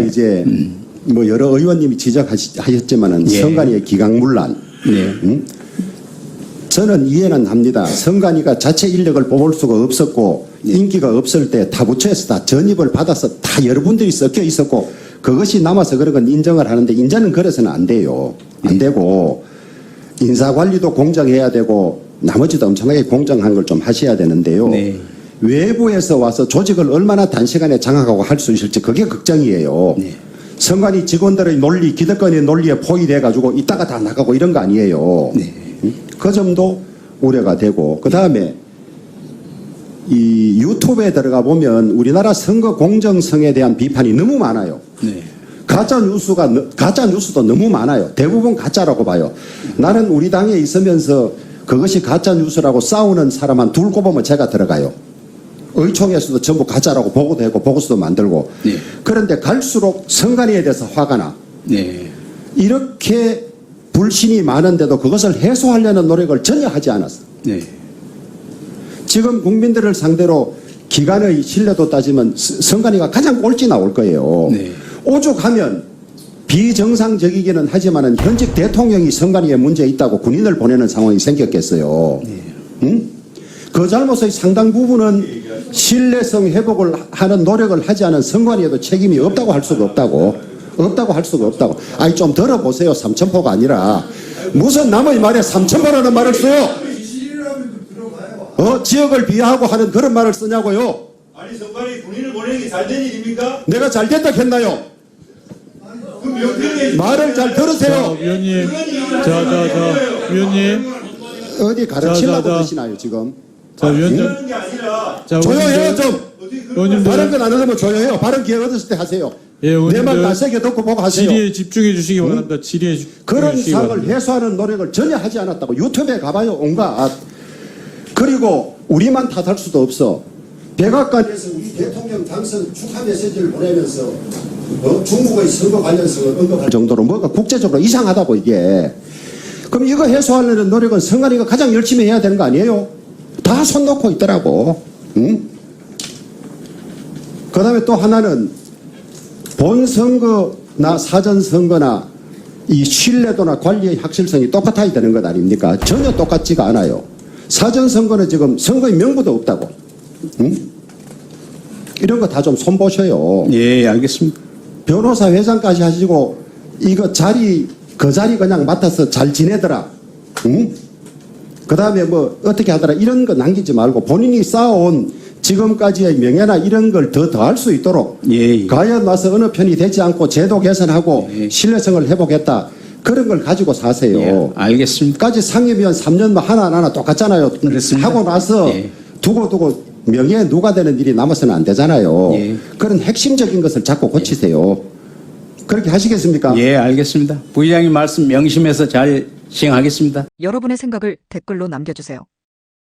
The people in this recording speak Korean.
네. 이제 뭐 여러 의원님이 지적하셨지만은 예. 선관위의 기강문란. 네. 음? 저는 이해는 합니다. 선관위가 자체 인력을 뽑을 수가 없었고 인기가 없을 때 타부처에서 다 전입을 받아서 다 여러분들이 섞여 있었고 그것이 남아서 그런 건 인정을 하는데 인자는 그래서는 안 돼요. 안 되고 인사 관리도 공정해야 되고 나머지도 엄청나게 공정한 걸 좀 하셔야 되는데요. 네. 외부에서 와서 조직을 얼마나 단시간에 장악하고 할 수 있을지 그게 걱정이에요. 네. 선관위 직원들의 논리, 기득권의 논리에 포위돼 가지고 이따가 다 나가고 이런 거 아니에요. 네. 그 점도 우려가 되고 그 다음에 이 유튜브에 들어가 보면 우리나라 선거 공정성에 대한 비판이 너무 많아요. 네. 가짜 뉴스가 너- 가짜 뉴스도 너무 많아요. 대부분 가짜라고 봐요. 나는 우리 당에 있으면서 그것이 가짜 뉴스라고 싸우는 사람 한 둘 꼽으면 제가 들어가요. 의총에서도 전부 가짜라고 보고되고 보고서도 만들고. 네. 그런데 갈수록 선관위에 대해서 화가 나. 네. 이렇게 불신이 많은데도 그것을 해소하려는 노력을 전혀 하지 않았어. 네. 지금 국민들을 상대로 기관의 신뢰도 따지면 스- 선관위가 가장 꼴찌 나올 거예요. 네. 오죽하면 비정상적이기는 하지만은 현직 대통령이 선관위에 문제 있다고 군인을 보내는 상황이 생겼겠어요. 응? 그 잘못의 상당 부분은 신뢰성 회복을 하는 노력을 하지 않은 선관위에도 책임이 없다고 할 수가 없다고. 없다고 할 수가 없다고. 아니 좀 들어보세요. 삼천포가 아니라 무슨 남의 말에 삼천포라는 말을 써요. 어 지역을 비하하고 하는 그런 말을 쓰냐고요. 아니 선관위 군인을 보내는 게 잘 된 일입니까? 내가 잘 됐다 했나요? 그 말을 잘 자, 들으세요. 위원님. 자, 자, 자, 위원님. 어디 가르치려고. 그러시나요 지금? 자, 위원님. 그러는 게 아니라 자, 조용해요. 좀. 어떻게 그 의원님들. 발언 건안 하려면 조용해요. 발언 기회 얻었을 때 하세요. 예, 내 말 의원님들. 나세게 듣고 보고 하세요. 질의에 집중해 주시기 바랍니다. 질의에 집중해 그런 주시기 사항을 바랍니다. 해소하는 노력을 전혀 하지 않았다고 유튜브에 가봐요 온갖 그리고 우리만 탓할 수도 없어 백악관에서 우리 대통령 당선 축하 메시지를 보내면서 어? 중국의 선거 관련성을 언급할 정도로 뭐가 국제적으로 이상하다고 이게 그럼 이거 해소하려는 노력은 선관위가 가장 열심히 해야 되는 거 아니에요? 다 손 놓고 있더라고 응? 그 다음에 또 하나는 본선거나 사전선거나 이 신뢰도나 관리의 확실성이 똑같아야 되는 것 아닙니까? 전혀 똑같지가 않아요. 사전선거는 지금 선거의 명부도 없다고. 응? 이런 거 다 좀 손보셔요. 예, 알겠습니다. 변호사 회장까지 하시고 이거 자리 그 자리 그냥 맡아서 잘 지내더라. 응? 그 다음에 뭐 어떻게 하더라 이런 거 남기지 말고 본인이 쌓아온 지금까지의 명예나 이런 걸 더 더할 수 있도록 예, 예. 과연 와서 어느 편이 되지 않고 제도 개선하고 예. 신뢰성을 회복했다. 그런 걸 가지고 사세요. 예, 알겠습니다. 까지 상임위원 3년 뭐 하나 하나 똑같잖아요. 그렇습니다. 하고 나서 예. 두고 두고 명예 누가 되는 일이 남아서는 안 되잖아요. 예. 그런 핵심적인 것을 자꾸 고치세요. 그렇게 하시겠습니까? 예, 알겠습니다. 부의장님 말씀 명심해서 잘 시행하겠습니다. 여러분의 생각을 댓글로 남겨주세요.